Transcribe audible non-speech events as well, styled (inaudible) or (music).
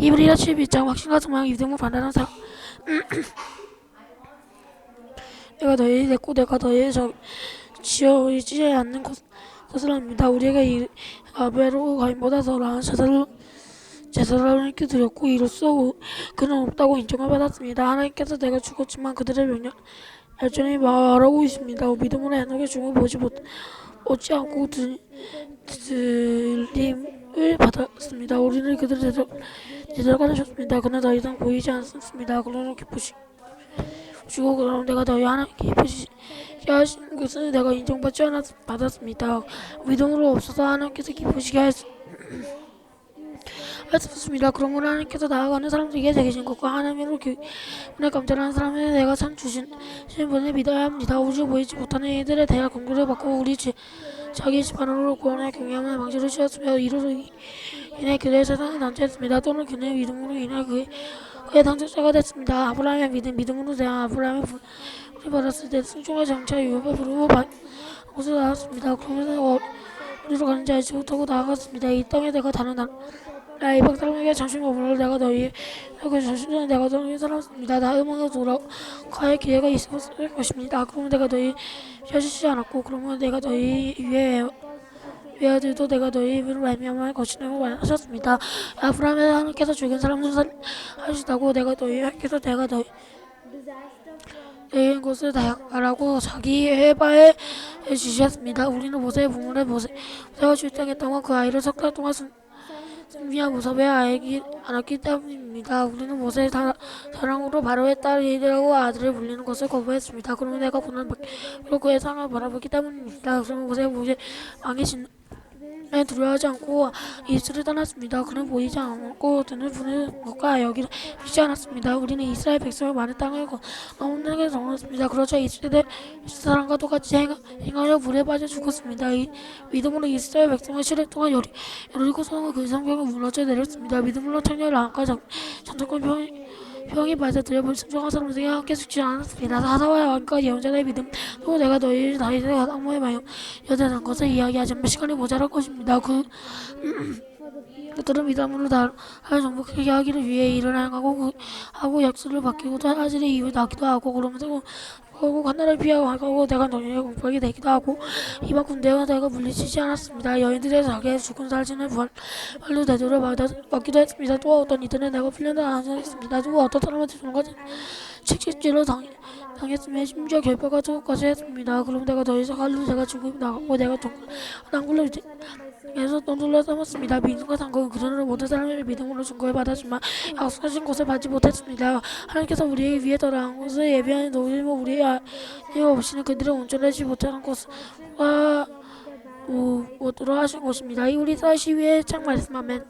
이브리라 12장 확신과 소망 이등을 반하는 사람 내가 너희 내고 내가 너희 저 지어지지 않는 것, 것을 압니다. 우리에게 이 아벨로 가인보다 더 나은 제사를 제사를 하나님께 드렸고 이로써 그는 없다고 인정을 받았습니다. 하나님께서 내가 죽었지만 그들의 명령 열전히 말하고 있습니다. 믿음으로 해석의 죽음을 보지 못 얻지 않고 들, 들림을 받았습니다. 우리는 그들을 제대로 제대로 가르쳤습니다. 그는 더 이상 보이지 않습니다. 그러나 기쁘시 주고 그럼 내가 너희 하나님께 기쁘시게 하신 것은 내가 인정받지 않았 받았습니다. 믿음으로 없어서 하나님께서 기쁘시게 수 없습니다. (clears throat) 그러므로 하나님께서 나아가는 사람들에게 새기신 것과 하나님으로 기분에 감찰하는 사람에게 내가 상 주신 신 분을 믿어야 합니다. 우주 보이지 못하는 이들에 대한 공부를 받고 우리 지, 자기 집 안으로 구원의 경외함의 방식을 씌웠으며 이로 인해 그의 세상에 단죄했습니다. 또는 그의 믿음으로 인해 그의 그의 당첨자가 됐습니다. 아브라함의 믿음, 믿음으로 대한 아브라함의 불을 받았을 때 승중의 장차 부름을 받 곳을 나왔습니다. 그러면서 어, 어디로 가는지 알지 못하고 나아갔습니다. 이 땅에 내가 다른 나라 이방 사람에게 잠시 머물러 내가 너희 그 자신은 내가 너희 살았습니다. 다음으로 돌아갈 기회가 있었을 것입니다. 그러면 내가 너희 펴시지 않았고 그러면 내가 너희 위에 외아들도 내가 너희 입으로 말미암아 거치라고 말하셨습니다. 아브라함의 하나님께서 죽은 사람을 살하시다고 내가 너희에게서 내가 너희 너희의 것을 다하라고 자기 해바에 지시했습니다. 우리는 모세의 부모를 모세 모세가 출장했던 그 아이를 석달 동안 순 승비한 모습에 알기 않았기 때문입니다. 우리는 모세의 사, 사랑으로 바로의 딸 이라고 아들을 불리는 것을 거부했습니다. 그러면 내가 고난 받고 그의 상을 바라보기 때문입니다. 그러면 모세 모세 왕의 진 에 두려워하지 않고 이스를 떠났습니다. 그는 보이지 않고 등을 부는 것과 여기를 믿지 않았습니다. 우리는 이스라엘 백성을 많은 땅을 넘는 정했습니다. 그러자 이스라엘 사람과 똑같이 행, 행하여 물에 빠져 죽었습니다. 이 믿음으로 이스라엘 백성은 시일 동안 여리 여리고 성은 그 성벽을 무너져 내렸습니다. 믿음으로 청년 랑과 전통권 병 병이 받아들여 불순종한 사람들에게 함께 죽지 않았습니다. 사사와 왕과 예언자의 믿음 또 내가 너희 나이를 악모의 마음 여대한 것을 이야기하자면 시간이 모자랄 것입니다. 그 (clears throat) 그들은 미담으로 다할 정복하게 하기를 위해 일을 행하고 그, 하고 약속을 바뀌고 하지를 이유 낳기도 하고 그러면서 결국 하나를 피하고 하고 내가 너희를 공부하게 되기도 하고 이만 군대가 내가 물리치지 않았습니다. 여인들의 자기의 죽은 살진을 부활로 대도를 받기도 했습니다. 또 어떤 이들은 내가 풀려나 하셨습니다. 또 어떤 사람한테 것은 책찍질로 당, 당했으며 심지어 결박과 저것까지 했습니다. 그럼 내가 너희서 칼로 제가 죽음 나가고 내가 난굴로 그래서 또 둘러 삼았습니다. 믿음과 상고는 그전으로 모든 사람의 믿음으로 증거를 받았지만 약속하신 것을 받지 못했습니다. 하나님께서 우리에게 위해 더 나은 것을 예비하여 놓으시며 우리의 아이 없이는 그들을 온전하지 못하는 것과 뭐, 못으로 하신 것입니다. 이 우리 사시 위에 참 말씀 아멘.